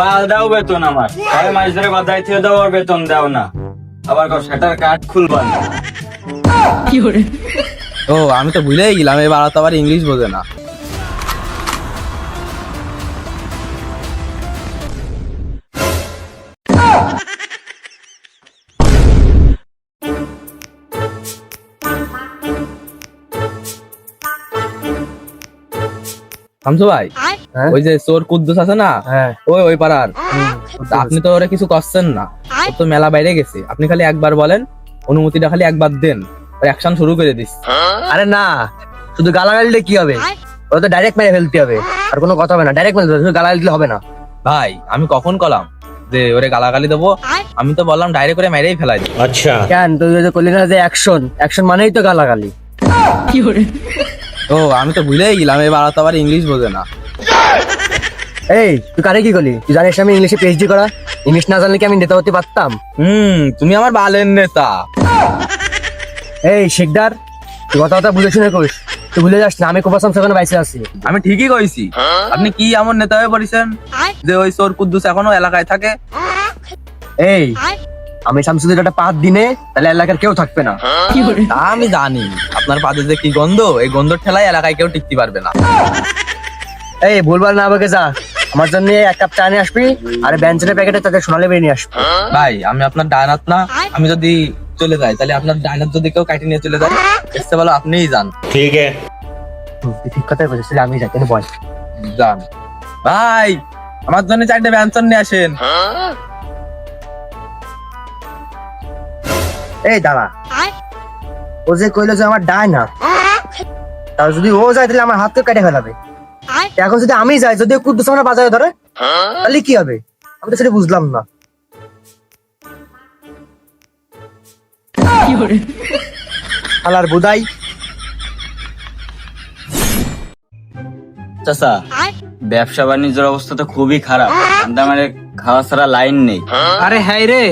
বাল দাও বেতন আমার। ছয় মাস ধরে বাধাই থেকে দাও আর বেতন দাও না। আবার কও সেটার কাঠ খুলবা না। ও আমি তো ভুলেই গেলাম এবার তো আবার ইংলিশ বোঝে না। শামসু ভাই ওই যে চোর কুদ্দুস আছে না? হ্যাঁ। ওই ওই পাড়ার। আপনি তো ওরা কিছু করছেন না। তো মেলা বাইরে গেছে। আপনি খালি একবার বলেন অনুমতিটা খালি একবার দেন। অ্যাকশন শুরু করে দিস। আরে না শুধু গালাগালিলে কি হবে? ওরা তো ডাইরেক্ট মেরে ফেলতে হবে। আর কোনো কথা হবে না। ডাইরেক্ট মেরে শুধু গালাগালি দিলে হবে না। ভাই আমি কখন কলাম? যে ওরে গালাগালি দেবো? আমি তো বললাম ডাইরেক্ট করে মেরেই ফেলাই দিই কেন? তুই যে করলি না যে অ্যাকশন অ্যাকশন মানেই তো গালাগালি। কি ও আমি তো ভুলেই গেলাম। এবার তো আবার ইংলিশ বোঝে না। এই তুই কারে কি করলি? তুই জানিস আমি ইংলিশে পিএইচডি করা? ইংলিশ না জানলে কি আমি নেতা হতে পারতাম? হুম তুমি আমার বালের নেতা। এই শিকদার তুই কথা কথা বুঝে শুনে করিস তুই ভুলে যাস না আমি কোপাসাম সেখানে বাইসে আছি। আমি ঠিকই কইছি। আপনি কি এমন নেতা হয়ে পড়েছেন? যে ওই চোর কুদ্দুস এখনও এলাকায় থাকে? এই আমি শামসুদের একটা পাঁচ দিনে তাহলে এলাকার কেউ থাকবে না। তা আমি জানি আপনার পাদে যে কি গন্ধ এই গন্ধ ঠেলায় এলাকায় কেউ টিকতে পারবে না। এই ভুলবার না আমাকে যা। আমার জন্য এক কাপ চা নিয়ে আসবি আর ব্যঞ্জনের প্যাকেটে তাদের সোনালি বেরিয়ে নিয়ে আসবি। ভাই আমি আপনার ডায়নাত না আমি যদি চলে যাই তাহলে আপনার ডায়নাত যদি কেউ কাটি নিয়ে চলে যায় এসতে বলো আপনিই যান। হুম, তুই ঠিক কথাই বলেছিস আমি যাই কেন বল। যান। ভাই আমার জন্য চারটে ব্যঞ্জন নিয়ে আসেন। এই দাঁড়া। ও যে কইলো যে আমার ডায় না তার যদি ও যায় তাহলে আমার হাত তো কেটে ফেলাবে। এখন যদি আমি যাই যদি কুদ্দুস আমরা বাজারে ধরে তাহলে কি হবে? আমি তো সেটা বুঝলাম না। আলার বুদাই। চাচা ব্যবসা বাণিজ্যের অবস্থা তো খুবই খারাপ। ঠান্ডা মানে খাওয়া ছাড়া লাইন নেই। আরে হ্যাঁ রে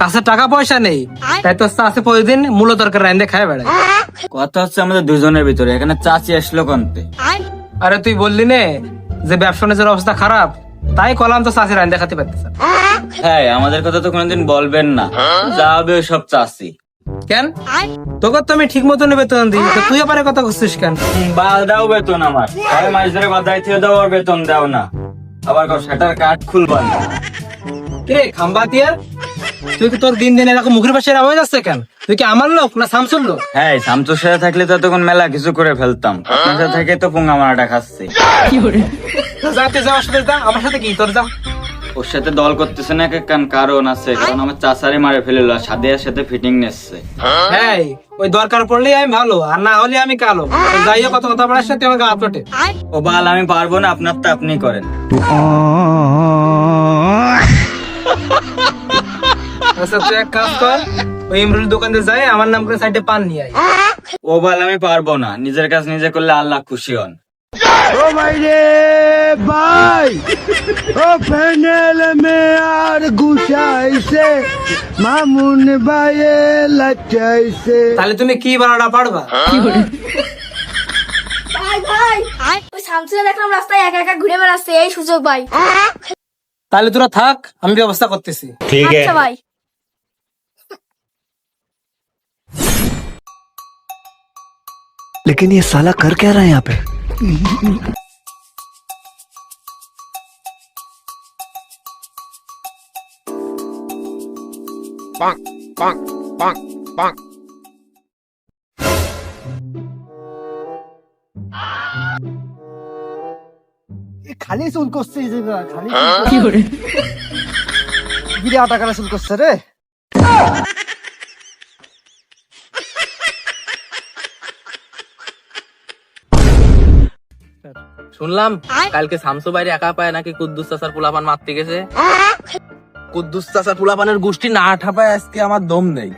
কাছে টাকা পয়সা নেই। তাই তো আছে প্রতিদিন মূল তরকারি রান্ধে খায় বেড়ায়। কথা হচ্ছে আমাদের দুজনের ভিতরে এখানে চাচি আসলো কন্তে? আরে তুই বললি নে যে ব্যবসা বাণিজ্যের অবস্থা খারাপ তাই কলাম তো চাষি রান্ধে খাতে পারতেছে হ্যাঁ আমাদের কথা তো কোনোদিন বলবেন না। যা হবে সব চাচি কেন? তোকে তো আমি ঠিক মতন বেতন দিই তো তুই আবার কথা করছিস কেন? বাল দাও বেতন আমার। ছয় মাস ধরে বাধাই থেকে দাও আর বেতন দাও না। আবার সেটার কাঠ খুলবা না। কিরে খাম্বা দিয়া তুই কি তোর দিন দিন এরকম মুখের পাশে আওয়াজ যাচ্ছে কেন? তুই কি আমার লোক না শামসুর লোক? হ্যাঁ শামসুর সাথে থাকলে তো তখন মেলা কিছু করে ফেলতাম। আপনার সাথে থেকে তো পুঙ্গা মারাটা খাচ্ছি। যাতে যাওয়ার সাথে যা আমার সাথে কি? তোর যা। ওর সাথে দল করতেছে না এক কারণ আছে কারণ আমার চাচারে মারে ফেলিল সাদিয়ার সাথে ফিটিং নেচ্ছে। হ্যাঁ ওই দরকার পড়লেই আমি ভালো আর না হলে আমি কালো। যাই হোক কত কথা বলার সাথে আপটে ও বাল আমি পারব না আপনার তো আপনি করেন। আচ্ছা তুই এক কাজ কর ওই ইমরুল দোকানে যাই আমার নাম করে সাইডে পান নিয়ে আয়। ও বাল আমি পারব না। নিজের কাজ নিজে করলে আল্লাহ খুশি হন। ও ভাই রে ভাই ও ফেনেল মে আর গুছাইছে মামুন ভাইয়ে লাচাইছে তাহলে তুমি কি বানাটা পারবা? ভাই ভাই ওই শামসুকে দেখলাম রাস্তায় একা একা ঘুরে বেড়াচ্ছে এই সুযোগ ভাই। তাহলে তোরা থাক আমি ব্যবস্থা করতেছি। আচ্ছা ভাই। लेकिन ये साला कर क्या रहा है यहाँ पे খালি চুল করছে এই জায়গা খালি গিরে আটা কাটা চুল করছে রে শুনলাম কালকে শামসু বাইরে একা পায় নাকি কুদ্দুস চাচার পোলাপান মারতে গেছে কুদ্দুস চাচার পোলাপানের গোষ্ঠী না ঠাপায় আজকে আমার দম নেই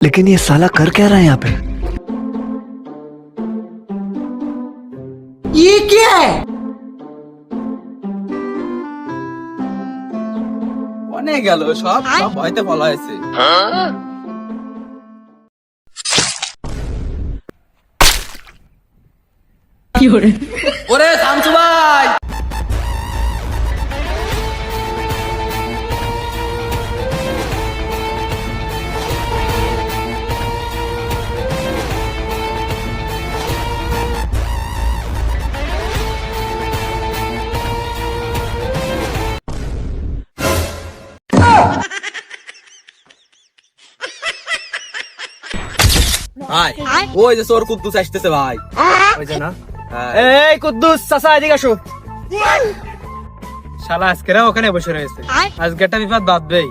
लेकिन ये साला कर क्या रहा है यहाँ पे গেল সব সব ভয়তে বলা হয়েছে। ওরে শামসু ওই যে চোর কুদ্দুস আসতেছে ভাই। ওই যে না? হ্যাঁ। এই কুদ্দুস চাচা এদিকে আসো। শালা আজকেরা ওখানে বসে রয়েছে। আজকে একটা বিপদ বাঁধবেই।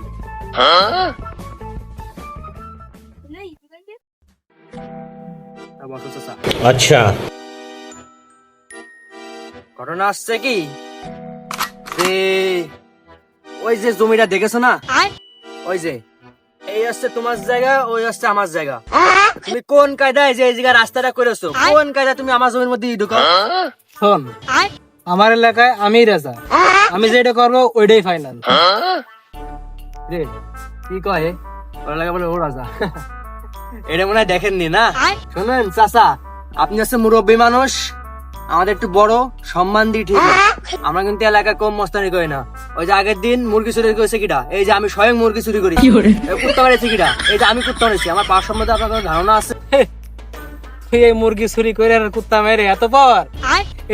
আচ্ছা। ঘটনা আসছে কি? যে ওই যে জমিটা দেখেছ না? ওই যে। এই আসছে তোমার জায়গা ওই আসছে আমার জায়গা। তুমি কোন কায়দায় যে জায়গা রাস্তাটা করেছ? কোন কায়দায় তুমি আমার জমির মধ্যে ঢুকাও শোন আমার এলাকায় আমি রাজা। আমি যেটা করব ওইটাই ফাইনাল রে কি কয়? ওর লাগে বলে ও রাজা। এটা মনে হয় দেখেননি না? শোনেন চাচা আপনি হচ্ছে মুরব্বী মানুষ। আমাদের একটু বড় সম্মান দিই ঠিক আমরা কিন্তু এলাকায় কম মস্তানি করি না। ওই যে আগের দিন মুরগি চুরি করেছে কিটা এই যে আমি স্বয়ং মুরগি চুরি করি। এই কুত্তা মেরেছি কিটা এই যে আমি কুত্তা মেরেছি। আমার পাওয়ার সম্বন্ধে আপনার কোনো ধারণা আছে? এই মুরগি চুরি করে আর কুত্তা মেরে এত পর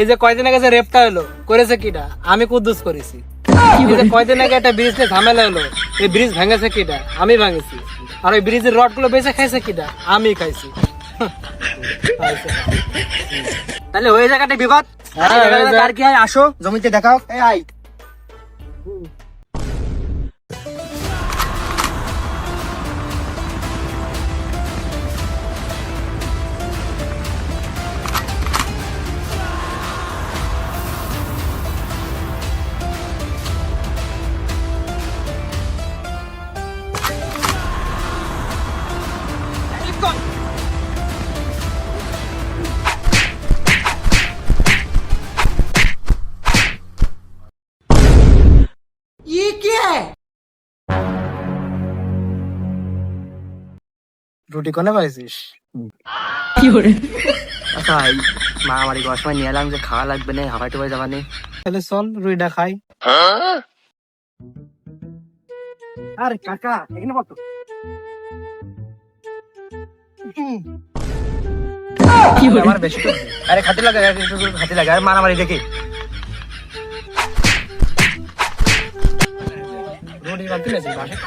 এই যে কয়দিন আগে যে রেপটা হলো করেছে কিটা আমি কুদ্দুস করেছি। কয়দিন আগে একটা ব্রিজ নিয়ে ঝামেলা হলো এই ব্রিজ ভেঙেছে কিটা আমি ভাঙেছি। আর ওই ব্রিজের রডগুলো বেঁচে খাইছে কিটা আমি খাইছি। তাহলে ওই জায়গাটা বিবাদ। কার কি আসো জমিতে দেখাও। এই আই। রুটি কোনে পাইছিস? আচ্ছা এই মারামারি করার সময় নিয়ে এলাম যে খাওয়া লাগবে না হাবাই টুবাই যাবা নেই তাহলে চল রুইটা খাই। আরে কাকা এখানে বল তো আমার বেশি আরে খাতে লাগে খাতে লাগে। আরে মারামারি দেখি।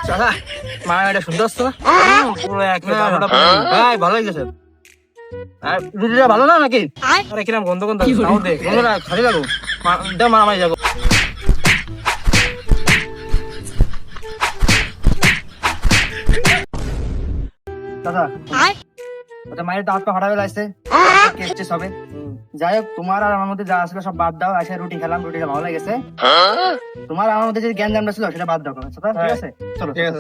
চাচা পুরো এক ভাই ভালো লাগছে রুটিটা ভালো না নাকি? আরে কিরাম গন্ধ গন্ধ। খালি লাগো। মারামারি যাব। দাদা মায়ের দাঁত তো হারাবে লাগছে হবে যাই হোক তোমার আর আমার মধ্যে যা আসলে সব বাদ দাও আসে রুটি খেলাম রুটি ভালো লেগেছে। তোমার আমার মধ্যে যে জ্ঞান জানটা ছিল সেটা বাদ দাও ঠিক আছে? চলো ঠিক আছে